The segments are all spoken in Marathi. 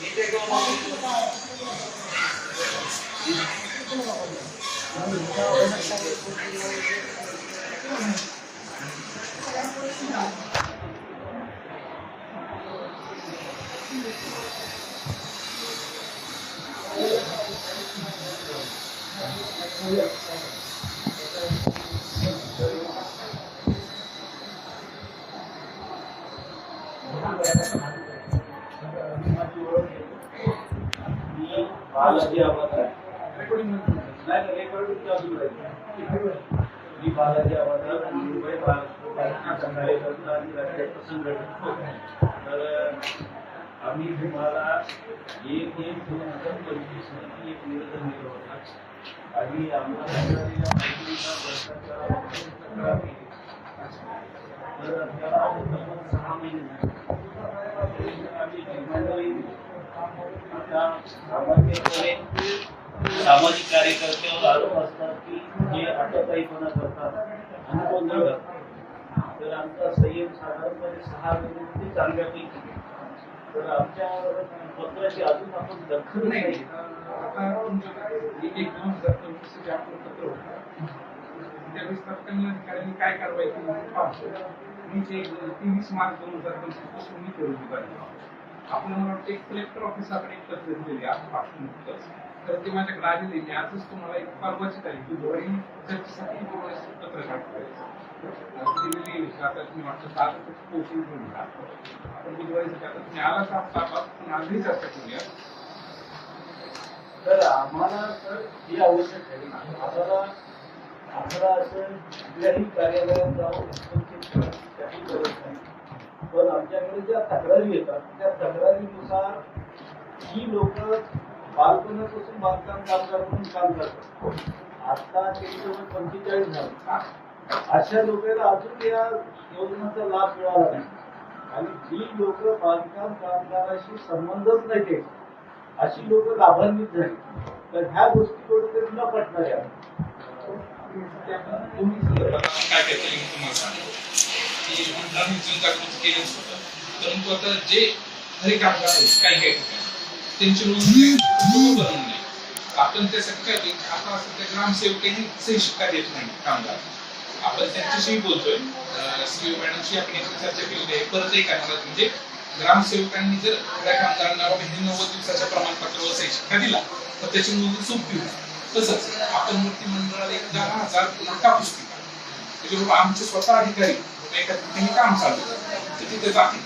मी बालाजी आवाज आहे नाही रेकॉर्डिंग चालू आहे मी बालाजी आवाज आहे मुंबई महाराष्ट्र कार्यकर्ता आणि राज्याचा संघटक तर आम्ही तुम्हाला एक एक दोन हजार पंचवीसमध्ये एक निवेदन दिलं होतं आणि आम्हाला मिळालेल्या माहितीनुसार भ्रष्टाचाराबाबत तक्रार केली. तर त्याला तब्बल सहा महिने झाले. आम्ही निर्णय आता सामान्यपणे सामाजिक कार्यकर्त्यावर आरोप असतात की जे अटकहीपणा करतात. आणि गोंधळ करतात तर आमचा संयम साधारणपणे सहा महिन्यांनी चांगल्यापैकी तर आमच्या पत्राची अजून आपण दखल नाही एक हजार पंचवीसचे आपलं पत्र होतं. त्यावेळेस तत्कालीन अधिकाऱ्यांनी काय कारवाई केली? मी ते तेवीस मार्च दोन हजार पंचवीसपासून मी करून दिली आपण मला वाटतं एक कलेक्टर ऑफिसाकडे एक पत्र दिलेली आज पासून नुकतंच. तर ते माझ्याकडे आलेले मी आजच तुम्हाला एक परवाची तारीख बुधवारी चर्चेसाठी तुम्हाला पत्र काढतो दिलेली म्हणजे आता तुम्ही वाटतं आता पोहोचून घेऊन आपण बुधवारीसाठी आता तुम्ही आला आजही चर्चा करूया तर आम्हाला तर हे आवश्यक आहे. आम्हाला आम्हाला असं कुठल्याही कार्यालयात जाऊन काही गरज नाही. पण आमच्याकडे ज्या तक्रारी येतात त्या तक्रारीनुसार ही लोक बालपणापासून बांधकाम कामगार म्हणून काम करतात. आता त्यांचं वय पंचेचाळीस झालं. अशा लोकांना अजून या योजनेचा लाभ मिळाला नाही. आणि जी लोक बांधकाम कामगाराशी संबंधच नाही ते अशी लोक लाभान्वित झाली. तर ह्या गोष्टी कुठेतरी न पटणार आहे ते आपण दोन्ही संदर्भात केलंच होतं. परंतु आता जे घरी कामगार आहेत काही काही ठिकाणी त्यांची नोंदणी बनवून नाही. आपण त्यासाठी काय केलं आता सध्या ग्रामसेवकांनी सही शिक्का देत नाही कामगार. आपण त्यांच्याशी बोलतोय. सीओ मॅडमशी आपण एक चर्चा केलेली आहे. परत एक आहे म्हणजे ग्रामसेवकांनी जर त्या कामगारांना बाबा नव्वद दिवसाच्या प्रमाणपत्रावर सही शिक्का दिला तर त्याची नोंदणी सोपी होईल. तसंच आपण मूर्ती मंडळाला एक दहा हजार नका पुस्तिका म्हणजे बाबा आमचे स्वतः अधिकारी एका ठिकाणी काम चालू तर तिथे जातील.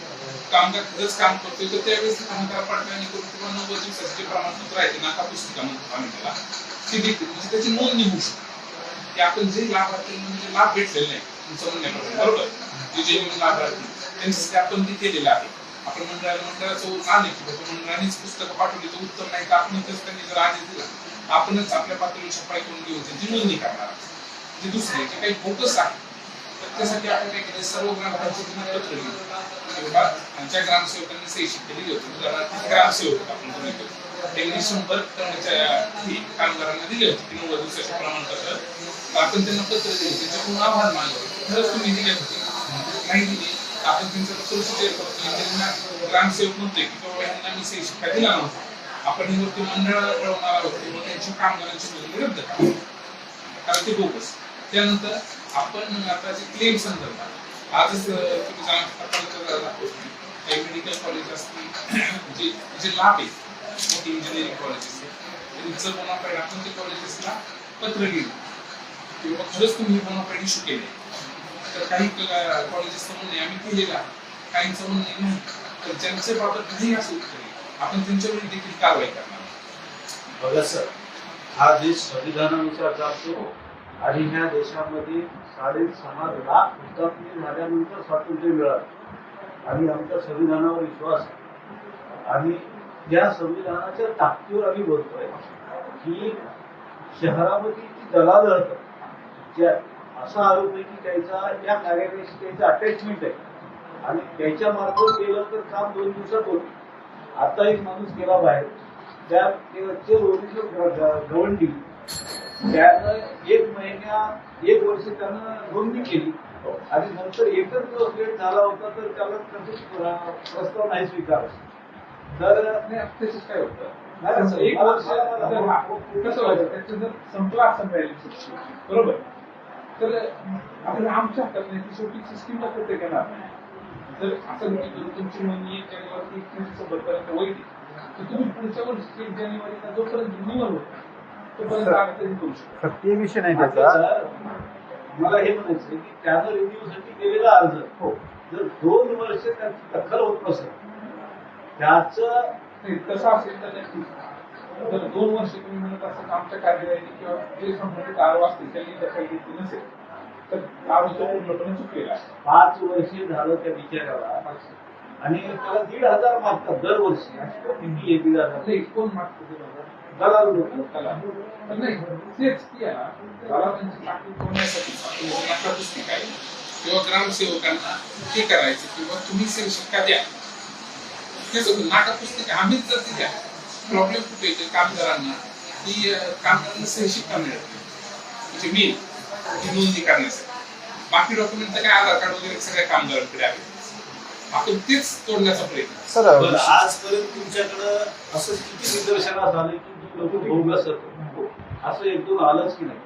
कामगार तिथंच काम करतोय तर त्यावेळेस कामगार त्याला पडताळणी करून किंवा नव्वद दिवसाचे प्रमाणपत्र आहे नाका पुस्तिका म्हणतो आम्ही त्याला ती देते म्हणजे त्याची नोंदणी होऊ शकते. आपण जे लाभार्थी म्हणजे लाभ भेटलेले नाही तुमचं म्हणण्याप्रमाणे बरोबर? जे जे लाभार्थी त्यांच्यासाठी आपण ते केलेलं आहे. आपण मंडळाला मंडळाचं आले की बाबा मंडळानेच पुस्तकं पाठवली तर उत्तम नाही तर आपण त्यांनी जर आदेश दिला आपणच आपल्या पातळीवर छपाई करून घेऊन त्यांची नोंदणी करणार आहोत. दुसरी की काही फोकस आहे तर त्यासाठी आपण काय केलं सर्व ग्रामपंचायतींना पत्र लिहिलं किंवा आमच्या ग्रामसेवकांनी सही शिकलेली होती. उदाहरणार्थ ग्रामसेवक आपण म्हणतो. त्यांनी शंभर कर्मचारी कामगारांना दिले होते. की नव्वद दिवसाचे प्रमाणपत्र. आपण त्यांना पत्र दिले त्यांच्याकडून आभार मानले खरंच तुम्ही दिले होते. नाही दिली. आपण त्यांचं पत्र शेअर करतो त्यांना ग्रामसेवक म्हणतोय की बाबा यांना मी सही शिक्का दिला नव्हता. आपण हे वरती मंडळाला कळवणार आहोत की त्यांची कामगारांची नोंदणी रद्द करा. कारण ते बोगस. त्यानंतर आपण आता जे क्लेम संदर्भात आजच तुम्ही काही मेडिकल कॉलेज असतील जे जे लाभ आहे मोठी इंजिनिअरिंग कॉलेजेस त्यांचं बोनाफाईड आपण ते कॉलेजेसला पत्र लिहिलं किंवा खरंच तुम्ही बोनाफाईड इश्यू केले तर काही कॉलेजेसचं म्हणणे आम्ही केलेलं आहे. काहींचं म्हणणे नाही तर ज्यांच्या बाबत नाही असं उत्तर आपण त्यांच्यावर देखील कारवाई करणार बघा सर हा देश संविधानानुसार चालतो आणि ह्या देशामध्ये साडेसहा लाख हुतात्मे झाल्यानंतर स्वातंत्र्य मिळालं. आणि आमच्या संविधानावर विश्वास आणि या संविधानाच्या ताकदीवर आम्ही बोलतोय. की शहरामध्ये जी दलाल ज्या असा आरोप आहे की त्याचा या कार्यालयाशी त्याचं अटॅचमेंट आहे. आणि त्याच्या मार्फत केलं तर काम दोन दिवसात होतं. आता एक माणूस गेला बाहेर. त्या ते ओरिजिनल गवंडी त्यानं एक महिन्या एक वर्ष त्यानं नोंदणी केली. आणि नंतर एकच दिवस लेट झाला होता तर त्याला प्रस्ताव नाही स्वीकारला. तर त्याच्यात काय होतं? एक वर्ष हा, कसं व्हायचं? त्याचं जर संपला असं व्हॅलिडिटी बरोबर? तर आपण आमच्या हातात नाही ती शेवटी सिस्टीमला प्रत्येक येणार जर असं नाही की तुमची नोंदणी एक जानेवारी एकतीस डिसेंबर पर्यंत आहे, तर तुम्ही पुढच्या वर्षी एक जानेवारीला जोपर्यंत निवड होत ते विषय नाही त्याचा. मला हे म्हणायचं आहे की त्यानं रिव्ह्यू साठी केलेला अर्ज हो. जर दोन वर्ष त्याची दखल होत नसेल त्याच तसं असेल तर जर दोन वर्ष तुम्ही म्हणत असाल आमच्या कार्यवाहीने किंवा जे संबंधित असतील त्यांनी दखल घेतली नसेल तर आरोप पूर्णपणे चुकलेला पाच वर्षे झालं त्या बिचाराला आणि त्याला दीड हजार मागतात दरवर्षी. अशी आहे दीड हजार नाही कोण मागतं ते बघा. नाही तेच की आहे ना दलालांची पाठी तोडण्यासाठी आपण नाका आहे किंवा ग्रामसेवकांना हे करायचं किंवा तुम्ही शिक्षका द्या तेच होतं नाका पुस्तिका आम्हीच जर ती द्या प्रॉब्लेम कुठे येते कामगारांना की अं, कामगारांना सहशिक्का मिळत नाही म्हणजे मी ती नोंदणी करण्यासाठी बाकी डॉक्युमेंट काय आधार कार्ड वगैरे सगळ्या कामगारांकडे आहे आपण तेच तोडण्याचा प्रयत्न सर पण आजपर्यंत तुमच्याकडं असं किती निदर्शनास आलं की असं एक दोन आलंच की नाही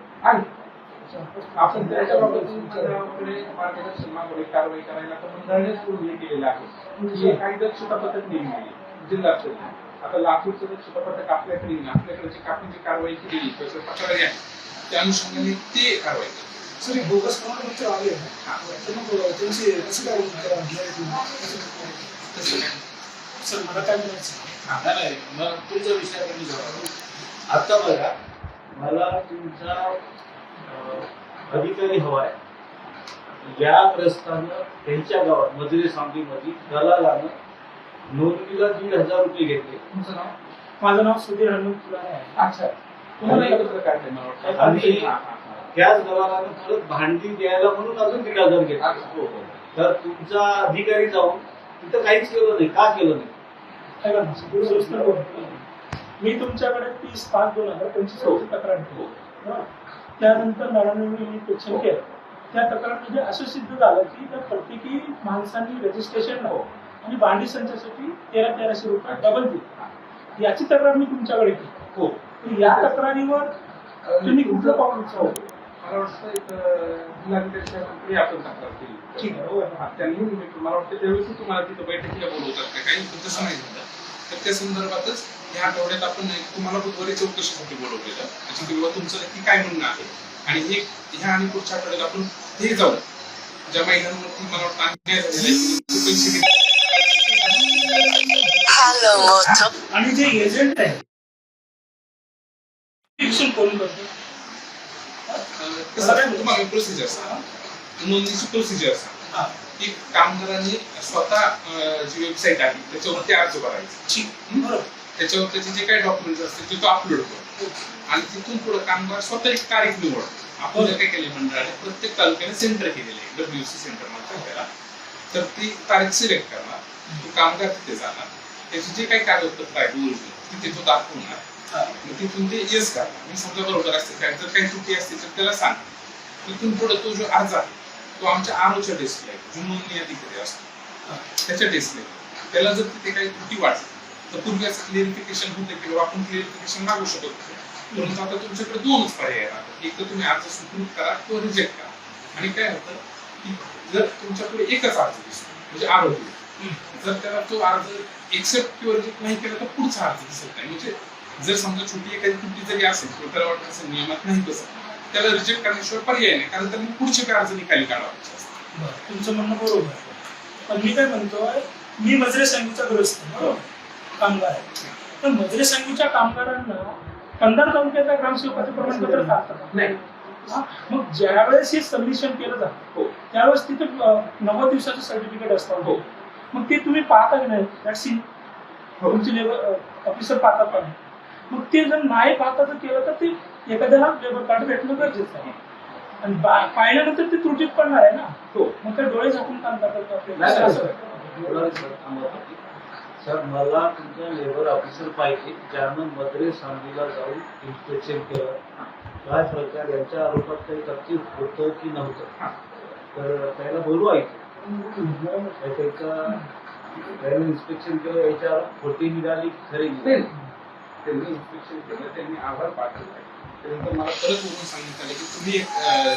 आपण त्याच्या बाबतीत मंडळाकडे मार्गदर्शन मागवले कारवाई करायला तर मंडळानेच पूर्ण हे केलेलं आहे की काही दक्षता पथक नेमली आहे, जिल्हा स्तरीय आता लातूरचं दक्षता पथक आपल्याकडे. आपल्याकडे जी कापणीची कारवाई केलेली त्याचं तक्रारी आहे त्या अनुषंगाने ते कारवाई करतात. सर बोगस प्रमाणपत्र आले त्यांची कसं काय करा तसं. सर मला काय म्हणायचं. नाही, मग तुमच्या विषयाकडे जाऊ आता बघा मला तुमचा अधिकारी हवाय. या ग्रस्तानं त्यांच्या गावात मजुरी सांगलीमध्ये दलालानं नोंदणीला दीड हजार रुपये घेतले. तुमचं नाव? माझं नाव सुधीर हनुमंत फुलारे आहे. अच्छा. तुम्हाला आणि- एकत्र काय. त्याच दलालानं परत भांडी द्यायला म्हणून अजून दीड हजार घेतले. तर तुमचा अधिकारी जाऊन तिथं काहीच केलं नाही. का केलं नाही? ऐका ना. मी तुमच्याकडे तीस पाच दोन हजार पंचवीस तक्रार केली? त्यानंतर मॅडमने मी निरीक्षण केलं. त्या तक्रारमध्ये असं सिद्ध झालं की त्या प्रत्येकी माणसांनी रजिस्ट्रेशन नाव आणि भांडी संचासाठी तेरा तेराशे रुपये डबल दिले. याची तक्रार मी तुमच्याकडे केली. हो. या तक्रारीवर तुम्ही कुठलं पाऊल उचललं? मला वाटतं एक अं, जिल्हाधिकारी साहेबांकडे आपण तक्रार केली. ठीक आहे, हो. त्यांनी मी- मला वाटतं त्यावेळेस तुम्हाला तिथं बैठकीला बोलवतात का? काही पण तसं नाही. झालं तर त्या संदर्भातच ह्या आठवड्यात आपण तुम्हाला बुधवारी चौकशीसाठी बोलवलेलं. म्हणजे किंवा तुमचं नक्की काय म्हणणं आहे? आणि हे ह्या आणि पुढच्या आठवड्यात आपण हे जाऊ. ज्या महिलांवरती मला वाटतं अन्याय झालेला पैसे. आणि जे एजंट आहे कोण करतो? आहे, तुम्हाला प्रोसिजर सांगा नोंदणीची प्रोसिजर सांगा की कामगारांनी स्वतः जी वेबसाईट आहे त्याच्यावरती अर्ज करायचा. त्याच्यावर त्याचे जे काही डॉक्युमेंट्स असतील ते तो अपलोड करतो आणि तिथून पुढे कामगार स्वतः एक तारीख निवड. आपण काय केले मंडळाने प्रत्येक तालुक्याने सेंटर केलेले आहे डब्ल्यूसी सेंटर म्हणतात त्याला. तर ती तारीख सिलेक्ट करणार तो कामगार तिथे जाणार. त्याचे जे काही कागदपत्र आहेत ओरिजिनल तिथे तो दाखवणार. मग तिथून ते येस करणार मी समजा बरोबर असते काय जर काही त्रुटी असतील तर त्याला सांग. तिथून पुढे तो जो अर्ज आहे तो आमच्या आरोच्या डेस्कला आहे जो नोंदणी अधिकारी असतो. त्याच्या डेस्कला आहे. त्याला जर तिथे काही त्रुटी वाटली तर पूर्वी असं क्लिअरिफिकेशन होते किंवा आपण क्लिअरिफिकेशन मागू शकत परंतु आता तुमच्याकडे दोनच पर्याय आहेत एक तर तुम्ही अर्ज स्वीकृत करा किंवा रिजेक्ट करा. आणि काय होतं की जर तुमच्याकडे एकच अर्ज दिसतो म्हणजे आरोग्य जर त्याला तो अर्ज एक्सेप्ट किंवा रिजेक्ट नाही केला तर पुढचा अर्ज दिसत नाही. म्हणजे जर समजा छोटी एखादी त्रुटी जरी असेल त्याला वाटत असेल नियमात नाही बसत त्याला रिजेक्ट करण्याशिवाय पर्याय नाही कारण त्यांनी पुढचे काही अर्ज निकाली काढावे तुमचं म्हणणं बरोबर आहे. पण मी काय म्हणतोय मी मजरे संघीचा ग्रस्त बरोबर? कामगार आहे. तर मजरे संघीच्या कामगारांना कंधार तालुक्याच्या ग्रामसेवकाचं प्रमाणपत्र चालतं नाही. हा? मग ज्यावेळेस हे सबमिशन केलं जातं हो. त्यावेळेस तिथे नव्वद दिवसाचं सर्टिफिकेट असतं. हो. मग ते तुम्ही पाहता की नाही? हो. तुमचे लेबर ऑफिसर पाहतात नाही? मग ते जर नाही पाहता जर केलं तर ते एखाद्याला लेबर कार्ड भेटणं गरजेचं आहे. आणि पाहिल्यानंतर ते त्रुटीत पडणार आहे ना? हो. मग ते डोळे झाकून काम करतात सर. मला तुमचा लेबर ऑफिसर पाहिजे ज्यानं मद्रे सांगलीला जाऊन इन्स्पेक्शन केलं. काय प्रकार यांच्या आरोपात काही तथ्य होतं की नव्हतं. तर त्याला बोलवायचं त्याचा त्याने इन्स्पेक्शन केलं याच्यावर खोटी निघाली खरी. त्यांनी इन्स्पेक्शन केलं त्यांनी अहवाल पाठवला. त्यानंतर मला परत वरून सांगण्यात आलं की तुम्ही एक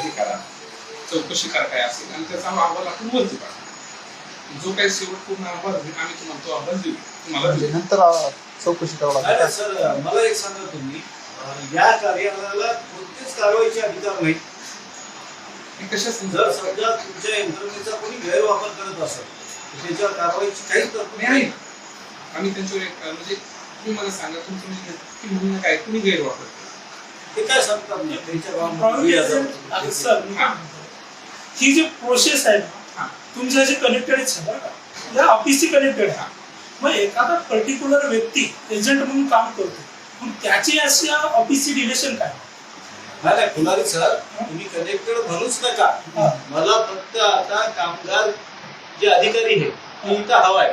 हे करा. चौकशी करा काय असेल. आणि त्याचा अहवाल आपण वरती पाठवू जो काही शेवट पूर्ण अहवाल होईल आम्ही तुम्हाला तो अहवाल देऊ. तुम्हाला म्हणजे देऊ. नंतर चौकशी करावं लागेल. सर मला एक सांगा तुम्ही. या कार्यालयाला कोणतेच कारवाईचे अधिकार नाही. जर समजा तुमच्या यंत्रणेचा कोणी गैरवापर करत असेल त्याच्यावर कारवाईची काहीच तरतूद नाही आहे. आम्ही त्यांच्यावर म्हणजे तुम्ही मला सांगा तुमचं म्हणजे नक्की म्हणणं काय कुणी गैरवापर केला? ते काय सांगतात नाही त्यांच्या गावामध्ये आता सर हा. म्हणतो, ही जी प्रोसेस आहे ना हा. तुमच्या जे कनेक्टेड आहेत सगळं का या ऑफिसशी कनेक्टेड आहे मग एखादा पर्टिक्युलर व्यक्ती एजंट म्हणून काम करतो मग त्याची अशी या ऑफिसची रिलेशन काय नाही नाही सर तुम्ही कनेक्टेड म्हणूच नका हा. मला फक्त आता कामगार जे अधिकारी आहे ते इथं हवाय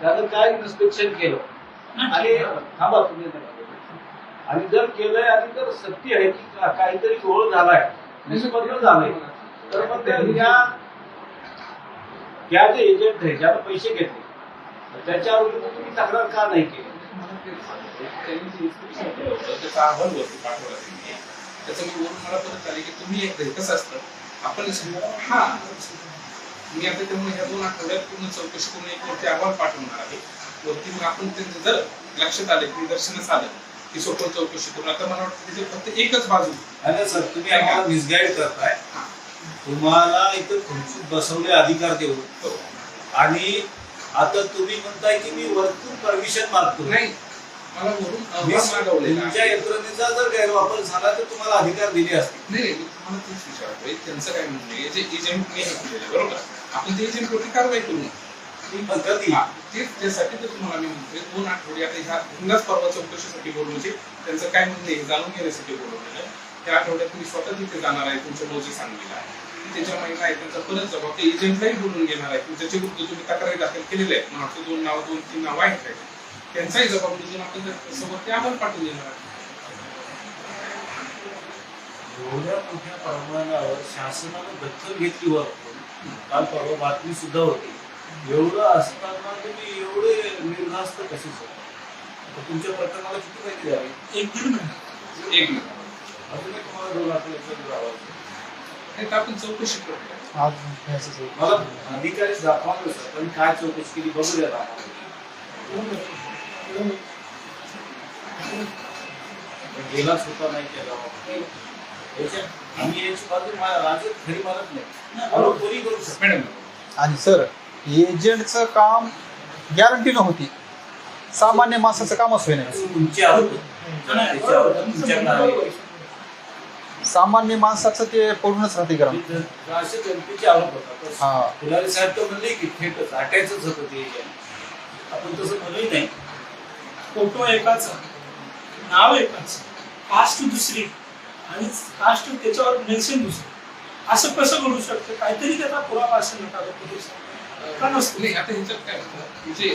त्यानं काय इन्स्पेक्शन केलं आणि थांबा तुम्ही आणि जर केलंय आणि जर सत्य आहे की काहीतरी घोळ झालाय निष्पन्न झालंय तर मग त्या त्या जे एजंट आहे ज्याला पैसे घेतले तर त्याच्यावर तुम्ही तक्रार का नाही केली? मला ते त्याचा अहवाल वरून मला परत आले की तुम्ही एक कसं असतं आपण हा. मी आता त्यामुळे ह्या दोन आठवड्यात पूर्ण चौकशी करून एक वरती अहवाल पाठवणार आहे. वरती मग आपण त्यांचं जर लक्षात आले की निदर्शनास आलं की सखोल चौकशी करून आता मला वाटतं त्याची फक्त एकच बाजू. आणि सर तुम्ही आम्हाला मिसगाईड करताय तुम्हाला इथं खुर्चीत बसवले अधिकार देऊन हो. आणि आता तुम्ही म्हणताय की मी वरतून परमिशन मागतो. नाही मला वरून अहवाल मागवलेला तुमच्या आहे. यंत्रणेचा जर गैरवापर झाला तर तुम्हाला अधिकार दिले असतील. नाही नाही, मी तुम्हाला तेच विचारतोय. त्यांचं काय म्हणणं आहे? जे एजंट मी केलेलं आहे, बरोबर? आपण ते एजंटवरती कारवाई करू नये. ती पण कधी हा, तेच त्यासाठी तर तुम्हाला मी म्हणतोय दोन आठवडे आता ह्या पुन्हाच परवा चौकशीसाठी बोलवण्याचे त्यांचं काय म्हणणं आहे हे जाणून घेण्यासाठी बोलवलेलं त्या आठवड्यात मी स्वतः तिथे जाणार आहे तुमच्या मोजी सांगलीला त्याच्या महिना आहे त्यांचा परत जबाब ते एजंटलाही बोलून घेणार आहे. की त्याच्या विरुद्ध तुम्ही तक्रारी दाखल केलेल्या आहेत मला वाटतं दोन नाव दोन तीन नावं आहेत त्यांचाही जबाब निघून आपण सोबत ते आम्हाला पाठवून देणार आहे एवढ्या मोठ्या प्रमाणावर शासनानं दखल घेतली वर. काल परवा बातमी सुद्धा होती. एवढं असताना तुम्ही एवढे निर्धास्त कसे आता तुमच्या प्रकरणाला किती माहिती द्यावी एक दीड महिना. एक मिनिट अजून एक तुम्हाला दोन आठवड्याचं तर आपण चौकशी आहे. मला अधिकारी दाखवा ना सर पण काय चौकशी केली बघू द्या. गेलाच होता नाही केला. आम्ही याची बाजू मा- राजू खरी मारत नाही. करू मॅडम. आणि सर एजंटचं काम गॅरंटी नव्हती. सामान्य माणसाचं कामच होई नाही तुमचे आरोप त्याच्यावर तुमच्याकडे आहे. सामान्य माणसाचं ते पडूनच राहते गरम. असे जनतेचे आरोप होतात. हा. फुलारी साहेब तर म्हणले की थेटच होतं ते आपण तसं म्हणूही नाही. फोटो एकाच नाव एकाच कास्ट दुसरी. आणि कास्ट त्याच्यावर मेन्शन दुसरी. असं कसं घडू शकतं? काहीतरी त्याचा पुरावा असेल ना कागदपत्र का नसतो? नाही आता ह्याच्यात काय होतं? म्हणजे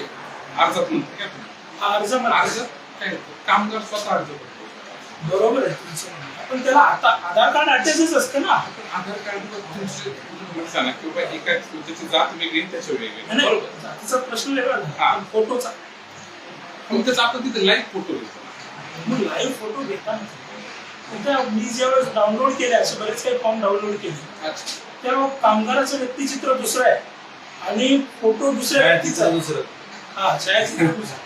अर्जात म्हणतो काय आपण? हा अर्ज अर्ज काय होतं? कामगार स्वतः अर्ज करतो. बरोबर आहे तुमचं म्हणणं. पण त्याला आता आधार कार्ड अटॅचच असतं ना. आपण आधार कार्डवर तुमचे तुम्ही सांगा किंवा एका त्याची जात वेगळी आणि त्याच्या वेगळी. नाही, नाही, बरोबर. जातीचा प्रश्न वेगळा हा. फोटोचा. मग त्याचा आपण तिथे लाईव्ह फोटो घेतो. मग लाईव्ह फोटो घेताना मी ज्यावेळेस डाउनलोड केले असे बरेच काही फॉर्म डाउनलोड केले. अच्छा. तेव्हा कामगाराचं व्यक्तिचित्र दुसरं आहे. आणि फोटो दुसऱ्या तिचं. दुसरं. हा छायाचित्र दुसरं.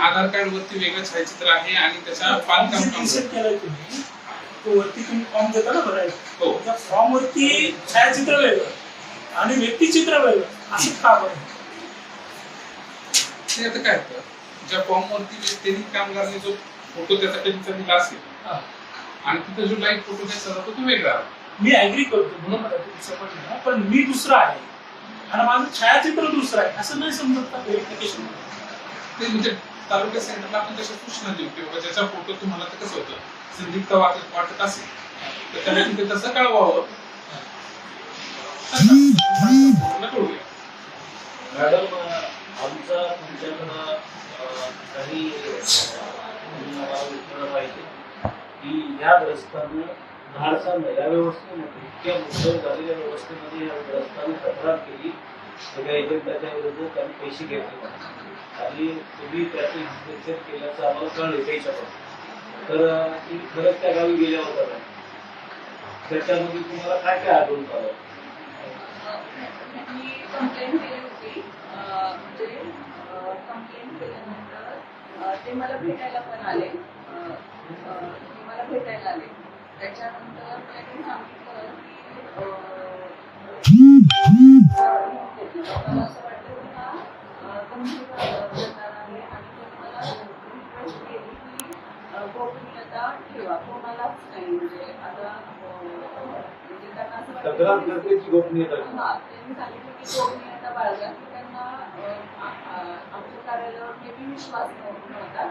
आधार कार्ड वरती वेगळं छायाचित्र आहे आणि जे बांधकाम केलाय तुम्ही. तो वरती तुम्ही फॉर्म देता ना भरायला हो. त्या फॉर्म वरती छायाचित्र वेगळं आणि व्यक्तिचित्र वेगळं. असं का बरं? ते आता काय होतं? ज्या फॉर्म वरती त्यांनी कामगाराने जो फोटो त्याचा त्यांचा दिला असेल हा. आणि तिथे जो लाईव्ह फोटो द्यायचा जातो तो वेगळा मी ऍग्री करतो बरोबर आहे तुम्ही समजलं ना? पण मी दुसरा आहे. आणि माझं छायाचित्र दुसरं आहे. असं नाही समजत का व्हेरिफिकेशन ते म्हणजे तालुका सेंटरला आपण तशा सूचना देऊ किंवा ज्याचा फोटो तुम्हाला तर कसं होतं? संदिग्ध वाटत वाटत असेल. तर त्याला तिथे तसं कळवावं. मॅडम आमचा तुमच्याकडं काही पाहिजे की या ग्रस्तानं धाडसानं महिला व्यवस्थेमध्ये इतक्या मुद्दल झालेल्या व्यवस्थेमध्ये या ग्रस्तांनी तक्रार केली. सगळ्या एजंटाच्या विरुद्ध त्यांनी पैसे घेतले. आणि तुम्ही त्याचे हस्तक्षेप केल्याचं आम्हाला कळले त्याच्याकडून तर तुम्ही खरंच त्या गावी गेल्या होत्या का? त्याच्यामध्ये तुम्हाला काय काय आढळून आलं? मी कंप्लेंट केली होती. म्हणजे कंप्लेंट केल्यानंतर ते मला भेटायला पण आले. मला भेटायला आले. त्याच्यानंतर त्यांनी सांगितलं की मला असं वाटलं की हा गंभीर आहे आणि त्यांनी मला रिक्वेस्ट केली की गोपनीयता ठेवा कोणालाच नाही म्हणजे आता म्हणजे त्यांना असं वाटलं की- गोपनीयता हा त्यांनी सांगितलं की गोपनीयता बाळगा की त्यांना अं, आ- आ- आमच्या कार्यालयावर नेहमी विश्वास नव्ह- नव्हता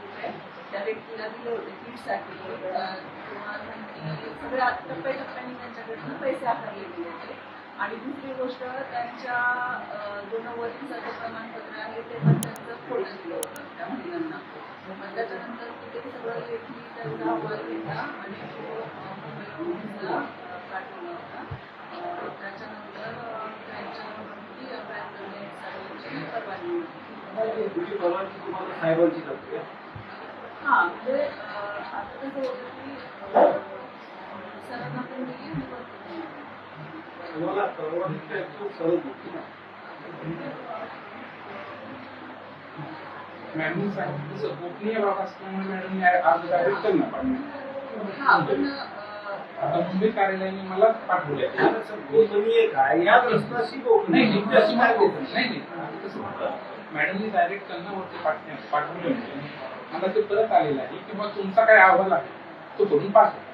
रुपये त्या व्यक्तीला दिलं होतं किटसाठी किंवा त्यांनी सगळ्या टप्प्याटप्प्याने त्यांच्याकडनं पैसे आकारले गेले होते आणि दुसरी गोष्ट त्यांच्या दोन जो प्रमाणपत्र आहे ते पण त्यांचं फोडलं दिलं होतं त्या महिलांना मग त्याच्यानंतर तिथे सगळं लेखी त्यांचा अहवाल घेतला आणि तो मुंबई पोलिसला पाठवला होता त्याच्यानंतर अं, त्यांच्यावरती अभ्यास करण्याची परवानगी मिळाली. हा म्हणजे अं, आता कसं होतं की अं, सरांना पण दिली आणि वरती पण दिली. तुम्हाला actual सरळ देते ना मॅडम सांगितलं तसं गोपनीय बाब असल्यामुळे मॅडम अर्ज डायरेक्ट त्यांना पाठवले हा पण आता मुंबई कार्यालयाने मला पाठवले याला सर गोपनीय काय या प्रश्नाशी गोपनीय नाही नाही तुमच्याशी तशी काय नाही गोपनीय? नाही नाही तसं होतं. मॅडमनी डायरेक्ट त्यांना वरती पाठवले मला ते परत आलेलं आहे की मग तुमचा काय अहवाल आहे? तो करून पाठवा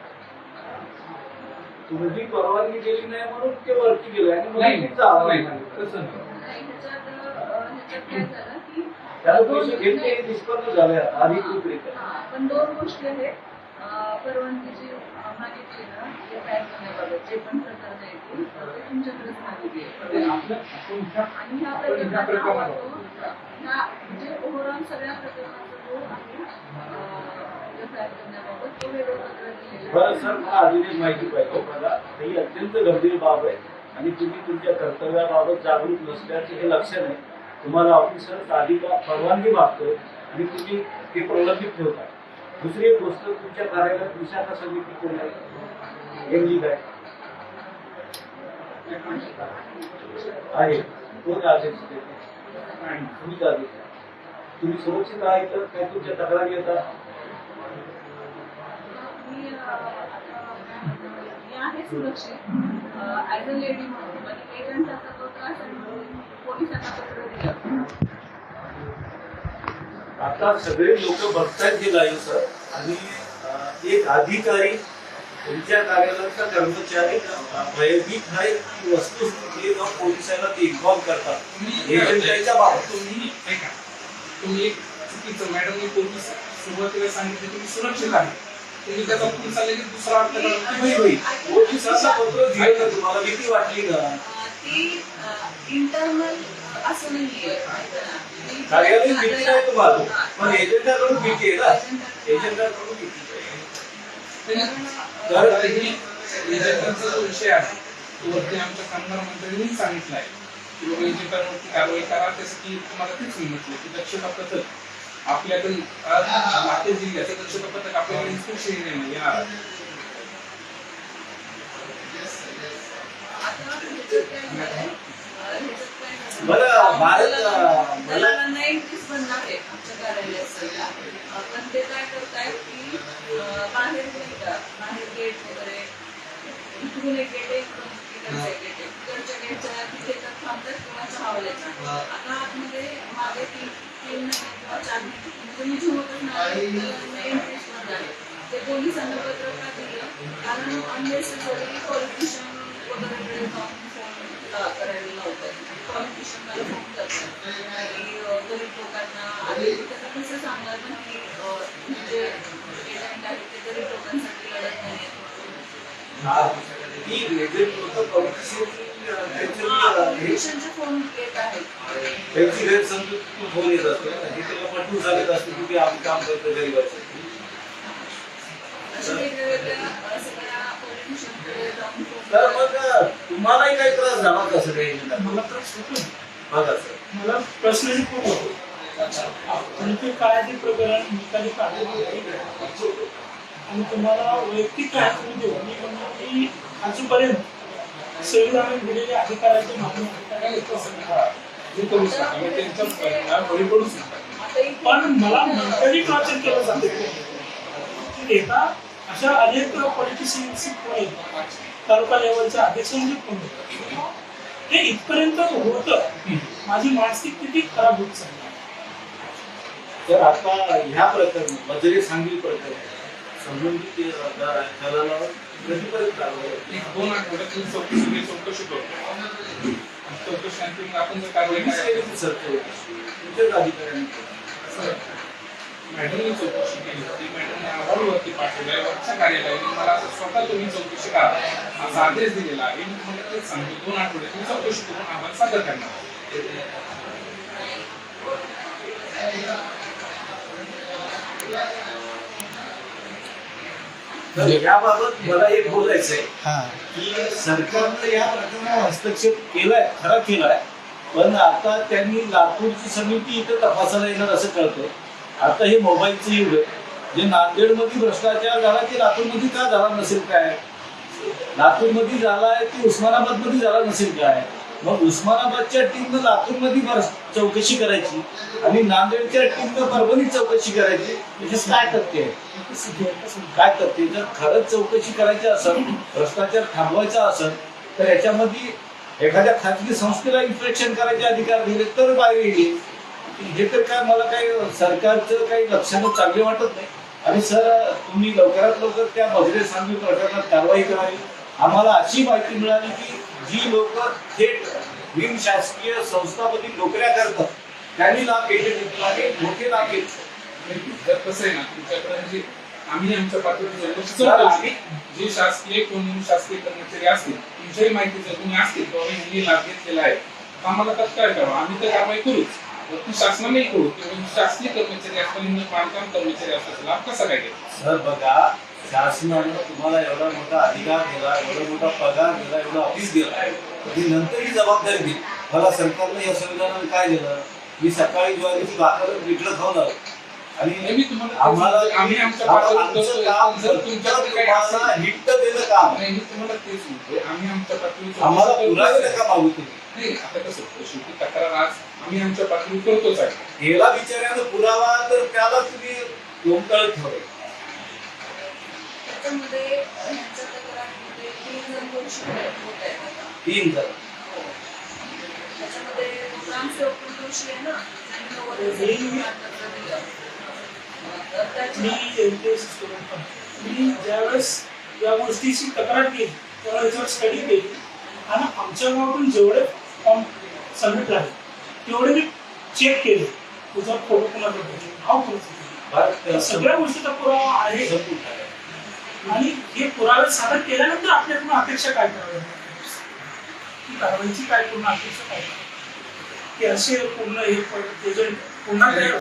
तुमची परवानगी दिली नाही म्हणून ते वरती गेले आणि मग. तसं पैसे निष्पन्न अधिकृतरित्या पण दोन गोष्टी आहेत. परवानगीची मागितली ना ते जे पण प्रकरण ते तुमच्याकडेच मागितली आणि ह्या प्रकरणात ह्या म्हणजे ओव्हरऑल सगळ्या प्रकरणाचा बरं सर मला अजून एक माहिती पाहिजे. हो, मला ही अत्यंत गंभीर बाब आहे आणि तुम्ही तुमच्या कर्तव्याबाबत जागरूक नसल्याचं हे लक्षण आहे. तुम्हाला ऑफिसर आधी का परवानगी मागतोय आणि तुम्ही ते प्रलंबित ठेवताय. दुसरी एक गोष्ट तुमच्या कार्यालयात विशाखा समिती कोण आहे? एमजी काय? आहे. कोण आदेश तुम्हीच आदेश तुम्ही सुरक्षित आहे तर काय तुमच्या तक्रारी येतात? आता मी आहे सुरक्षित. ॲज अ लेडी म्हणून पण एजंटाचा तो त्रास आहे म्हणून पोलिसांना पत्र दिलं. आता सगळे लोक बघतायत हे लाईव्ह सर आणि एक अधिकारी तुमच्या कार्यालयाचा कर्मचारी भयभीत आहे की वस्तुस्थिती पोलिसांना ते इन्फॉर्म करतात. तुम्ही एजंटाच्या बाबत तुम्ही एक चुकीचं मॅडमने पोलीस सुरुवातीला सांगितलं तुम्ही सुरक्षित आहे. तुम्ही त्याचा पोलिसाला लगेच दुसरा अर्थ ना तुम्हाला? भीती वाटली ती इंटरनल असं नाहीये. कार्यालयीन भीती नाही तुम्हाला. पण एजंटाकडून भीती आहे ना. एजंटाकडून. भीती. तर ही एजंटांचा जो विषय आहे तो वरती आमच्या कामगार मंत्र्यांनी सांगितलं आहे की बाबा एजंटांवरती कारवाई करा त्यासाठी तुम्हाला तेच मी म्हटलं की दक्षता पथक आपल्याकडे आज नाते जिल्ह्याचं दक्षता पथक आपल्याकडे इन्स्पेक्शन येणार आहे बरं, भारत, मला- नाही बनणार आमच्या कार्यालयात सध्या अं, पण ते काय करतायत की अं, बाहेर गेट वगैरे इकडून एक गेट आहे इकडून इकडचं एक गेट आहे तिकडच्या गेटच्या तिथे तर थांबतात किंवा चहावाल्याच्या आता आतमध्ये मागे तीन तीन महिने किंवा चार महिने मी झोपच नाही इंटरेस्ट आहे. ते पोलिसांना पत्र का दिलं? कारण अननेसेसरी पॉलिटिशियन वगैरे फोन करायला लावतात पॉलिटिशियन पॉलिटिशियन मला फोन करतात. की अ, गरीब लोकांना आणि कसं सांगणार पण की म्हणजे गरीब लोकांसाठी लढत नाही पॉलिटिशियनचे फोन येत आहेत. त्यांची गैरसमजूत फोन येत असते. हे त्याला पटवून सांगत असते की ते आम्ही काम करतो गरीबाचं. तर. मग तुम्हालाही काही त्रास झाला का काही मला त्रास होतो बघा सर. मला पर्सनली खूप होतो. आणि ते काय ते प्रकरण काढलं आणि तुम्हाला वैयक्तिक काय देऊ मी म्हणतो की अजूनपर्यंत संविधानाने दिलेले अधिकाराचे मागणी हे करू शकतात मी म्हणजे त्यांच्या बळी पडू शकतात पण मला मेंटली टॉर्चर केलं जाते. एका अशा अनेक पॉलिटिशियन्सची फोन तालुका लेवलच्या अध्यक्षांची फोन येतात हे इथपर्यंत होतं. माझी मानसिक स्थिती खराब होत चालली. तर आता ह्या प्रकरणी मजुरी सांगली प्रकरण संबंधित दलाला कधीपर्यंत कारवाई एक दोन आठवड्यात चौकशी मी चौकशी करतो आणि मग आपण जर कारवाई पोलीस करायची केली सर चौकशी अधिकाऱ्यांनी केली. मॅडमने चौकशी केली होती मॅडमने अहवालवरती पाठवलाय वरच्या कार्यालयाने मला असं स्वतः तुम्ही चौकशी करा असा आदेश दिलेला आहे मी तुम्हाला तेच सांगतो. दोन आठवड्यात तुम्ही चौकशी करून अहवाल सादर करणार तर याबाबत मला एक बोलायचं आहे हा. की सरकारनं या प्रकरणात हस्तक्षेप केलाय खरा केलाय. पण आता त्यांनी लातूरची समिती इथं तपासायला येणार असं कळतंय. आता हे मोबाईलचं युग आहे. जे नांदेडमध्ये भ्रष्टाचार झाला ते लातूरमध्ये का झाला नसेल काय? लातूरमध्ये झालाय की उस्मानाबादमध्ये झाला नसेल काय? मग उस्मानाबादच्या टीमनं लातूरमध्ये भ्रष्- चौकशी करायची आणि नांदेडच्या टीमनं परभणीत चौकशी करायची. याच्यात काय तथ्य आहे काय करते? जर खरंच चौकशी करायची असेल भ्रष्टाचार थांबवायचा असेल तर याच्यामध्ये एखाद्या खाजगी संस्थेला इन्स्पेक्शन करायचे अधिकार दिले तर बाहेर येईल. हे तर काय मला काही सरकारचं काही लक्षणं चांगले वाटत नाही. आणि सर तुम्ही लवकरात लवकर त्या मजुरे सांगवी प्रकरणात कारवाई करावी. आम्हाला अशी माहिती मिळाली की जी लोक थेट बिन शासकीय संस्थांमध्ये नोकऱ्या करतात त्यांनी लाभ घेतले आणि मोठे लाभ घेतले. कसं आहे ना तुमच्याकडे म्हणजे आम्ही आमच्या पातळीवर जे शासकीय कोणी शासकीय कर्मचारी असतील तुमच्याही माहिती जर असतील यांनी लाभ घेतलेला आहे. आम्हाला तत्काळ करावं आम्ही तर कारवाई करूच. शासनाने करू. किंवा शासकीय कर्मचारी असताना बांधकाम कर्मचारी असतात लाभ कसा काय घेतो सर बघा शासनानं तुम्हाला एवढा मोठा अधिकार दिला एवढा मोठा पगार दिला एवढा ऑफिस दिला. आणि नंतर ही जबाबदारी दिली. मला सरकारनं या संविधानाने काय दिलं? मी सकाळी ज्वारीची भाकर पिठलं खाऊन आलो. आणि आम्हाला आम्ही पातळीवर आमचं. काम तुम्हाला हिट्ट देणं काम आम्हाला पुरावे. नका मागू तुम्ही. तक्रार आज आम्ही आमच्या पातळीवर करतोच आहे. गेला बिचाऱ्यानं पुरावा तर त्याला तुम्ही लोंबकळत ठेवले तक्रारीमध्ये तीन जण होत आहेत. तीन त्याच्यामध्ये ग्रामसेवक दोषी आहे ना? मी ज्यावेळेस या गोष्टीची तक्रार केली तेव्हा याच्यावर स्टडी केली आणि आमच्या गावातून जेवढे फॉर्म सबमिट झाले तेवढे मी चेक केले. त्याच्यावर फोटो नाव कोणाचं. या सगळ्या गोष्टीचा पुरावा आहे? आणि हे पुरावे सादर केल्यानंतर आपल्याकडून अपेक्षा काय करावी ती कारवाईची काय पूर्ण अपेक्षा काय? की असे पूर्ण हे पुन्हा